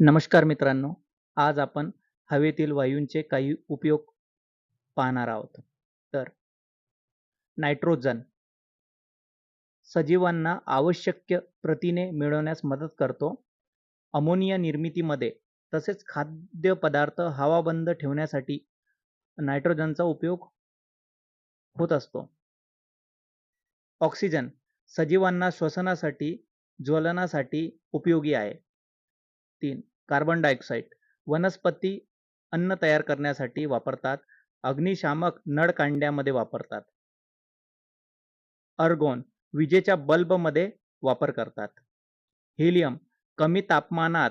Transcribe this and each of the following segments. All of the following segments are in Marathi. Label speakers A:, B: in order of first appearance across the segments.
A: नमस्कार मित्रांनो आज आपण हवेतील वायूंचे काही उपयोग पाहणार आहोत. तर नायट्रोजन सजीवांना आवश्यक प्रथिने मिळवण्यास मदत करतो. अमोनिया निर्मितीमध्ये तसेच खाद्यपदार्थ हवाबंद ठेवण्यासाठी नायट्रोजनचा उपयोग होत असतो. ऑक्सिजन सजीवांना श्वसनासाठी ज्वलनासाठी उपयोगी आहे. तीन कार्बन डायऑक्साईड वनस्पती अन्न तयार करण्यासाठी वापरतात अग्निशामक नळकांड्यामध्ये वापरतात. अर्गोन विजेच्या बल्बमध्ये वापर करतात. हिलियम कमी तापमानात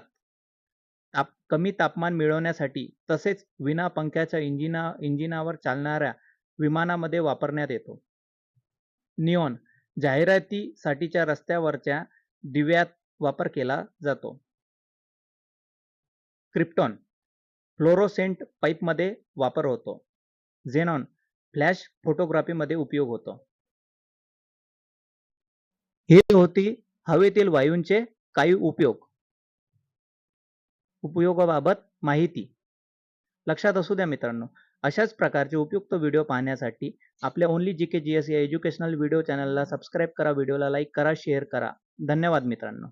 A: ताप कमी तापमान मिळवण्यासाठी तसेच विना पंख्याच्या इंजिना इंजिनावर चालणाऱ्या विमानामध्ये वापरण्यात येतो. निऑन जाहिरातीसाठीच्या रस्त्यावरच्या दिव्यात वापर केला जातो. क्रिप्टॉन फ्लोरोसेंट पाईपमध्ये वापर होतो झेनॉन फ्लॅश फोटोग्राफीमध्ये उपयोग होतो. हे होती हवेतील वायूंचे काही उपयोग. उपयोगाबाबत माहिती. लक्षात असू द्या मित्रांनो अशाच प्रकारचे उपयुक्त व्हिडिओ पाहण्यासाठी आपल्या only G K G S या एज्युकेशनल व्हिडिओ चॅनलला सबस्क्राईब करा व्हिडिओला लाईक करा शेअर करा. धन्यवाद मित्रांनो.